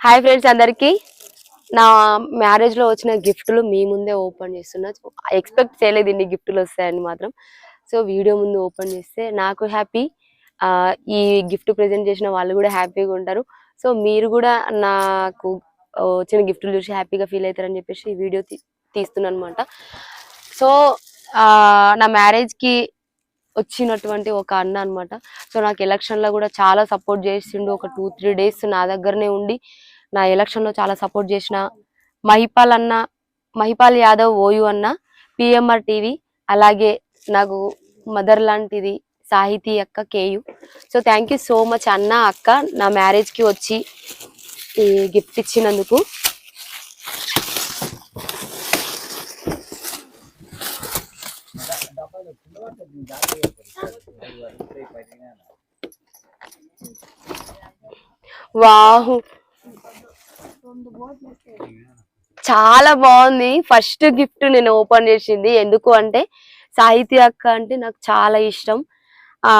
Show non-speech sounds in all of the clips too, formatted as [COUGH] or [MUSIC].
Hi friends అందరికీ. నా మ్యారేజ్లో వచ్చిన గిఫ్ట్లు మీ ముందే ఓపెన్ చేస్తున్నా. ఎక్స్పెక్ట్ చేయలేదు ఇన్ని గిఫ్ట్లు వస్తాయని మాత్రం. సో వీడియో ముందు ఓపెన్ చేస్తే నాకు హ్యాపీ. ఈ గిఫ్ట్ ప్రెజెంట్ చేసిన వాళ్ళు కూడా హ్యాపీగా ఉంటారు. సో మీరు కూడా నాకు వచ్చిన గిఫ్ట్లు చూసి హ్యాపీగా ఫీల్ అవుతారని చెప్పేసి ఈ వీడియో తీస్తున్నాను అనమాట సో నా మ్యారేజ్కి వచ్చినటువంటి ఒక అన్న అనమాట సో నాకు ఎలక్షన్లో కూడా చాలా సపోర్ట్ చేసిండు. ఒక టూ త్రీ డేస్ నా దగ్గరనే ఉండి నా ఎలక్షన్లో చాలా సపోర్ట్ చేసిన మహిపాల్ అన్న మహిపాల్ యాదవ్ ఓయు అన్న పిఎంఆర్ టీవీ అలాగే నాకు మదర్ లాంటిది సాహితీ అక్క KU. So thank you so much అన్న అక్క నా మ్యారేజ్కి వచ్చి ఈ గిఫ్ట్ ఇచ్చినందుకు. వాహు! చాలా బాగుంది. ఫస్ట్ గిఫ్ట్ నేను ఓపెన్ చేసింది. ఎందుకు అంటే సాహిత్య అక్క అంటే నాకు చాలా ఇష్టం. ఆ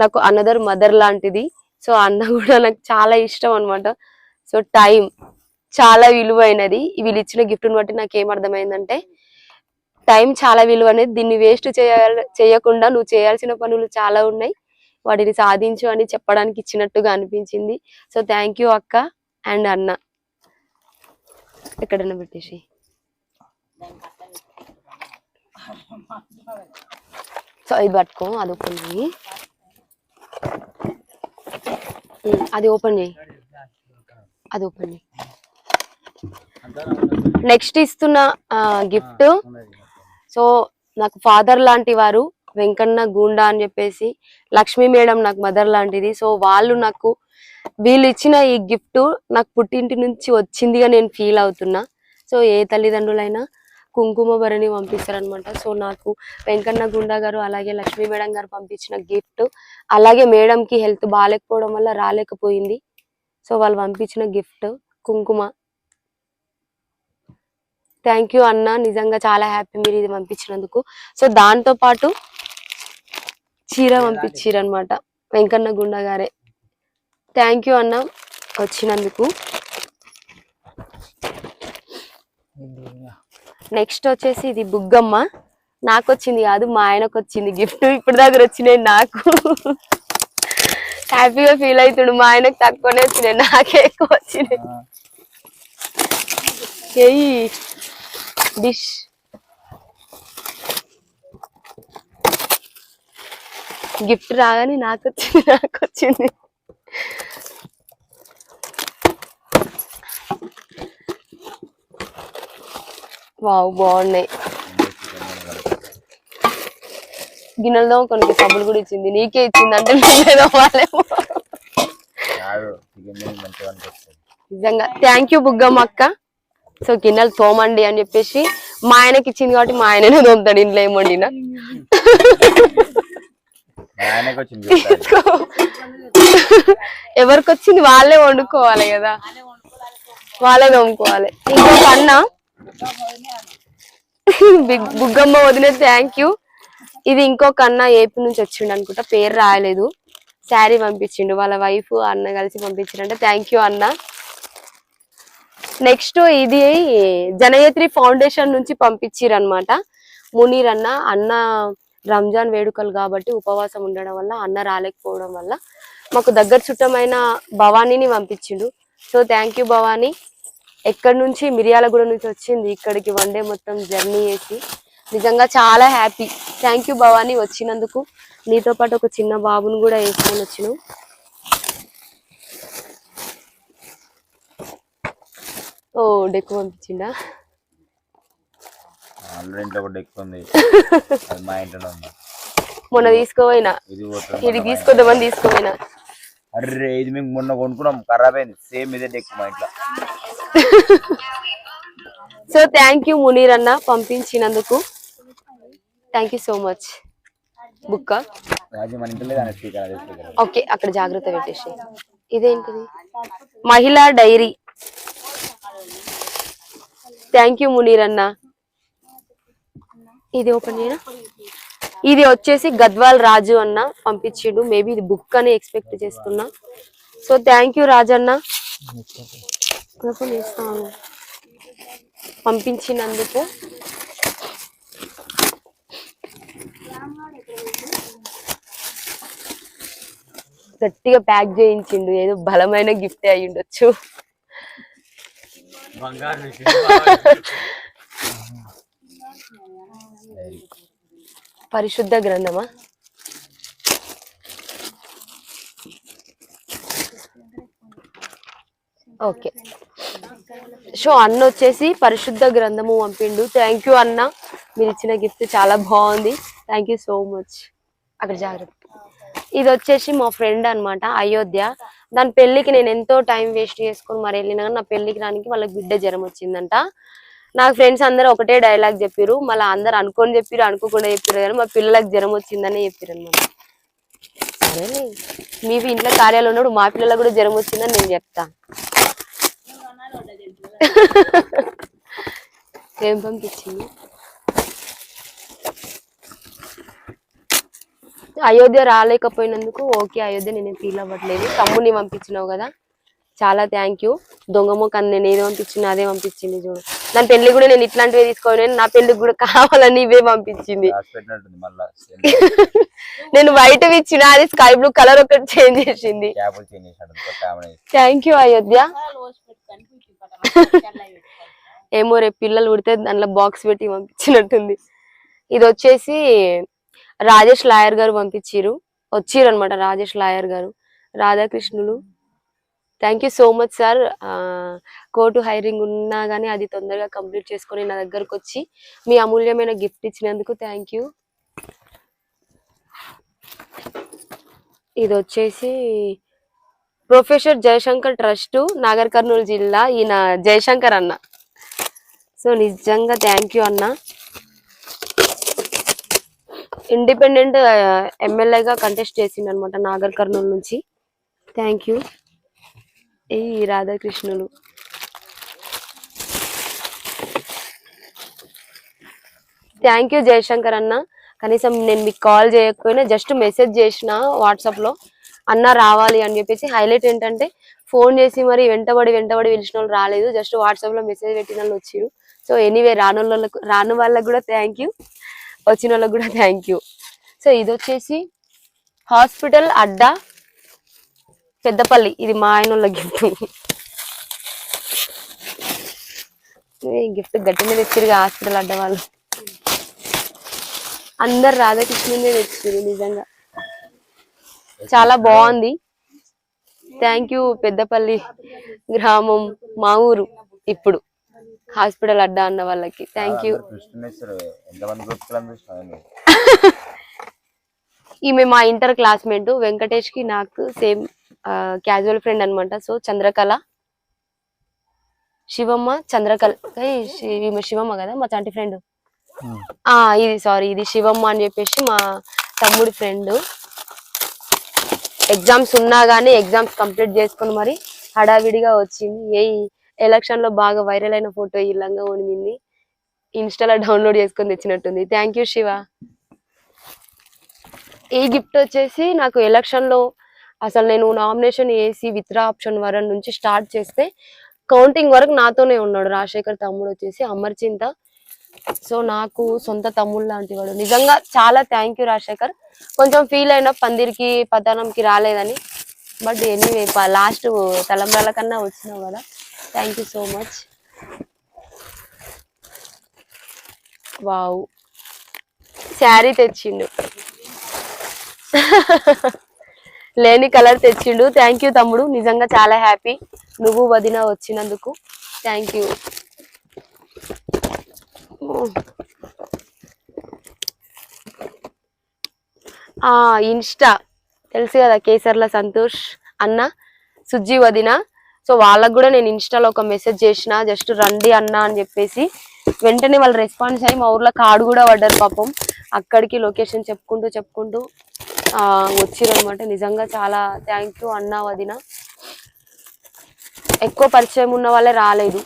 నాకు అనదర్ మదర్ లాంటిది. సో అన్న కూడా నాకు చాలా ఇష్టం అన్నమాట. సో టైం చాలా విలువైనది. వీళ్ళు ఇచ్చిన గిఫ్ట్ని బట్టి నాకు ఏం అర్థమైందంటే టైం చాలా విలువైనది. దీన్ని వేస్ట్ చేయాల చేయకుండా నువ్వు చేయాల్సిన పనులు చాలా ఉన్నాయి. వాటిని సాధించు అని చెప్పడానికి ఇచ్చినట్టుగా అనిపించింది. సో థ్యాంక్ యూ అక్క అండ్ అన్న. ఎక్కడన్నా పెట్టేసి. సో ఇది పట్టుకో అది ఓపెన్ చేయి అది ఓపెన్ చేయి అది ఓపెన్ చేయి నెక్స్ట్ ఇస్తున్న గిఫ్ట్ సో నాకు ఫాదర్ లాంటి వారు వెంకన్న గూండా అని చెప్పేసి లక్ష్మీ మేడం నాకు మదర్ లాంటిది. సో వాళ్ళు నాకు వీళ్ళు ఇచ్చిన ఈ గిఫ్ట్ నాకు పుట్టింటి నుంచి వచ్చిందిగా నేను ఫీల్ అవుతున్నా. సో ఏ తల్లిదండ్రులైనా కుంకుమ భరణి పంపిస్తారనమాట సో నాకు వెంకన్న గుండా గారు అలాగే లక్ష్మీ మేడం గారు పంపించిన గిఫ్ట్ అలాగే మేడం కి హెల్త్ బాగాలేకపోవడం వల్ల రాలేకపోయింది. సో వాళ్ళు పంపించిన గిఫ్ట్ కుంకుమ. థ్యాంక్ యూ అన్న. నిజంగా చాలా హ్యాపీ మీరు ఇది పంపించినందుకు. సో దాంతో పాటు చీర పంపించారు అనమాట వెంకన్న గుండా గారే. థ్యాంక్ యూ అన్న వచ్చినందుకు. నెక్స్ట్ వచ్చేసి ఇది బుగ్గమ్మ. నాకు వచ్చింది కాదు మా ఆయనకు వచ్చింది గిఫ్ట్ ఇప్పుడు దగ్గర వచ్చినాయి నాకు హ్యాపీగా ఫీల్ అవుతుడు. మా ఆయనకు తక్కువనే వచ్చినాయి నాకే ఎక్కువ వచ్చినాయి. ఏయ్ డిష్ గిఫ్ట్ రాగానే నాకు వచ్చింది నాకు వచ్చింది వావ్ బాగున్నాయి. గిన్నెలతో కొన్ని సబ్బులు కూడా ఇచ్చింది. నీకే ఇచ్చింది అంటే వాళ్ళేమో. నిజంగా. థ్యాంక్ యూ బుగ్గమ్మ అక్క సో గిన్నెలు తోమండి అని చెప్పేసి మా ఆయనకి ఇచ్చింది కాబట్టి మా ఆయననే తోముతాడు ఇంట్లో ఏం వండినా. [LAUGHS] [LAUGHS] ఎవరికి వచ్చింది వాళ్ళే వండుకోవాలి కదా. వాళ్ళే తోముకోవాలి ఇంకొక అన్న. బిగ్ బుగ్గమ్మ వదిన థ్యాంక్ యూ ఇది ఇంకొక అన్న ఏపీ నుంచి వచ్చిండు అనుకుంటా పేరు రాయలేదు. శారీ పంపించిండు వాళ్ళ వైఫ్ అన్న కలిసి పంపించిండంటే. థ్యాంక్ యూ అన్న. నెక్స్ట్ ఇది జనయత్రి ఫౌండేషన్ నుంచి పంపించారు అనమాట మునీర్ అన్న అన్న రంజాన్ వేడుకలు కాబట్టి ఉపవాసం ఉండడం వల్ల అన్న రాలేకపోవడం వల్ల మాకు దగ్గర చుట్టమైన భవానీని పంపించిండు. So thank you Bhavani. ఎక్కడి నుంచి? మిర్యాలగూడ నుంచి వచ్చింది. ఇక్కడికి వన్ డే మొత్తం జర్నీ చేసి. నిజంగా చాలా హ్యాపీ థ్యాంక్ యూ భవానీ వచ్చినందుకు. నీతో పాటు ఒక చిన్న బాబుని కూడా వేసుకొని వచ్చినావు ఓ డెక్కు [LAUGHS] ఉంది. మొన్న తీసుకోపోయినా. ఇది తీసుకొద్దామని తీసుకోపోయినా. అర్రే ఇది మేము మొన్న కొనుక్కున్నాం. ఖరాబ్ అయింది. సేమ్ ఇదే డెక్ మా ఇంట్లో. సో థ్యాంక్ యూ మునీర్ అన్న పంపించినందుకు. థ్యాంక్ యూ సో మచ్ బుక్క? ఓకే అక్కడ జాగ్రత్త పెట్టేసి. ఇదేంటిది? మహిళా డైరీ. థ్యాంక్ యూ మునీర్ అన్న. ఇది ఓపెన్ చేయనా? ఇది వచ్చేసి గద్వాల్ రాజు అన్న పంపించిండు. మేబీ ఇది బుక్ అని ఎక్స్పెక్ట్ చేస్తున్నా. So thank you Rajanna. పంపించినందుకు. గట్టిగా ప్యాక్ చేయించిండు. ఏదో బలమైన గిఫ్ట్ అయి ఉండొచ్చు. పరిశుద్ధ గ్రంథమా? ఓకే. సో అన్న వచ్చేసి పరిశుద్ధ గ్రంథము పంపిండు. థ్యాంక్ యూ అన్న. మీరు ఇచ్చిన గిఫ్ట్ చాలా బాగుంది. థ్యాంక్ యూ సో మచ్ అక్కడ జాగ్రత్త. ఇది వచ్చేసి మా ఫ్రెండ్ అన్నమాట అయోధ్య. దాని పెళ్ళికి నేను ఎంతో టైం వేస్ట్ చేసుకుని మరి వెళ్ళినా నా పెళ్ళికి రానికి వాళ్ళకి బిడ్డ జ్వరం వచ్చిందంట. నాకు ఫ్రెండ్స్ అందరూ ఒకటే డైలాగ్ చెప్పారు మళ్ళీ అందరు అనుకొని చెప్పారు అనుకోకుండా చెప్పారు కానీ మా పిల్లలకు జ్వరం వచ్చిందని చెప్పారు అనమాట సరేలే. మీ ఇంట్లో కార్యాలు ఉన్నప్పుడు మా పిల్లలకు కూడా జ్వరం వచ్చిందని నేను చెప్తా. ఏం పంపించింది? అయోధ్య రాలేకపోయినందుకు ఓకే అయోధ్య నేను ఫీల్ అవ్వట్లేదు. తమ్ముని పంపించినావు కదా. చాలా థ్యాంక్ యూ దొంగ మొక్కని నేను ఏది పంపించినా అదే పంపించింది చూడు. దాని పెళ్ళి కూడా నేను ఇట్లాంటివే తీసుకోవాలి. నా పెళ్ళికి కూడా కావాలని ఇవే పంపించింది. [LAUGHS] నేను వైట్ ఇచ్చిన అది స్కై బ్లూ కలర్ ఒకటి చేంజ్ చేసింది. క్యాబుల్ చేంజ్ చేసినట్టు కొత్త ఆమె థ్యాంక్ యూ అయోధ్య. [LAUGHS] ఏమో రేపు పిల్లలు ఉడితే దాంట్లో బాక్స్ పెట్టి పంపించినట్టుంది. ఇది వచ్చేసి రాజేష్ లాయర్ గారు పంపించిరు వచ్చిర్రు అనమాట రాజేష్ లాయర్ గారు. Radhakrishnulu. Thank you so much sir court hearing ఉన్నా కానీ అది తొందరగా కంప్లీట్ చేసుకొని నా దగ్గరకు వచ్చి మీ అమూల్యమైన గిఫ్ట్ ఇచ్చినందుకు థ్యాంక్ యూ ఇది వచ్చేసి ప్రొఫెసర్ జయశంకర్ ట్రస్ట్ నాగర్ కర్నూలు జిల్లా ఈయన జయశంకర్ అన్న. సో నిజంగా థ్యాంక్ యూ అన్న. ఇండిపెండెంట్ ఎమ్మెల్యేగా కంటెస్ట్ చేసిండు అనమాట నాగర్ కర్నూలు నుంచి. థ్యాంక్ యూ ఈ రాధాకృష్ణులు. థ్యాంక్ యూ జయశంకర్ అన్న. కనీసం నేను మీకు కాల్ చేయకపోయినా జస్ట్ మెసేజ్ చేసిన వాట్సాప్లో అన్న రావాలి అని చెప్పేసి హైలైట్ ఏంటంటే ఫోన్ చేసి మరి వెంటబడి వెంటబడి పిలిచిన వాళ్ళు రాలేదు. జస్ట్ వాట్సాప్లో మెసేజ్ పెట్టిన వాళ్ళు వచ్చిరు సో ఎనీవే రాను వాళ్ళకు రాను వాళ్ళకు కూడా థ్యాంక్ యూ వచ్చిన వాళ్ళకి కూడా థ్యాంక్ యూ సో ఇది వచ్చేసి హాస్పిటల్ అడ్డా పెద్దపల్లి ఇది మా ఆయన గిఫ్ట్ గిఫ్ట్ గట్టి మీద తెచ్చిరుగా హాస్పిటల్ అడ్డా వాళ్ళు. అందరు రాధాకృష్ణునే తెచ్చారు నిజంగా. చాలా బాగుంది. థ్యాంక్ యూ పెద్దపల్లి గ్రామం మా ఊరు ఇప్పుడు. హాస్పిటల్ అడ్డా అన్న వాళ్ళకి. థ్యాంక్ యూ ఈమె మా ఇంటర్ క్లాస్మేట్ వెంకటేష్కి నాకు సేమ్ క్యాజువల్ ఫ్రెండ్ అన్నమాట. సో చంద్రకళ. శివమ్మ చంద్రకళ. ఈమె శివమ్మ కదా మా చంటి ఫ్రెండ్ ఆ. ఇది సారీ ఇది శివమ్మ అని చెప్పేసి మా తమ్ముడి ఫ్రెండ్ ఎగ్జామ్స్ ఉన్నా గానీ ఎగ్జామ్స్ కంప్లీట్ చేసుకొని మరి హడావిడిగా వచ్చింది. ఏ ఎలక్షన్లో బాగా వైరల్ అయిన ఫోటో ఇల్లంగా ఉనిగింది ఇన్స్టాలో డౌన్లోడ్ చేసుకొని తెచ్చినట్టుంది. Thank you Shiva. ఈ గిఫ్ట్ వచ్చేసి నాకు ఎలక్షన్లో అసలు నేను నామినేషన్ వేసి విత్డ్రా ఆప్షన్ వరం నుంచి స్టార్ట్ చేస్తే కౌంటింగ్ వరకు నాతోనే ఉన్నాడు రాజశేఖర్ తమ్ముడు వచ్చేసి అమర్చింత. సో నాకు సొంత తమ్ముడు లాంటి వాడు. నిజంగా చాలా థ్యాంక్ యూ రాజశేఖర్. కొంచెం ఫీల్ అయిన పందిరికి పతనంకి రాలేదని. బట్ ఎనీవే లాస్ట్ తలంబ్రాల కన్నా వచ్చినావు కదా. Thank you so much wow sari తెచ్చిండు. [LAUGHS] లేని కలర్ తెచ్చిండు. థ్యాంక్ యూ తమ్ముడు. నిజంగా చాలా హ్యాపీ నువ్వు వదిన వచ్చినందుకు థ్యాంక్ యూ ఆ ఇన్స్టా. తెలుసు కదా కేసర్ల సంతోష్ అన్న సుజ్జి వదిన. సో వాళ్ళకు కూడా నేను ఇన్స్టాలో ఒక మెసేజ్ చేసిన. జస్ట్ రండి అన్న అని చెప్పేసి. వెంటనే వాళ్ళు రెస్పాన్స్ అయ్యి మా ఊర్లో కాడు కూడా పడ్డారు పాపం. అక్కడికి లొకేషన్ చెప్పుకుంటూ చెప్పుకుంటూ. అనమాట నిజంగా చాలా థ్యాంక్ యూ అన్న వదిన. ఎక్కువ పరిచయం ఉన్న వాళ్ళే రాలేదు.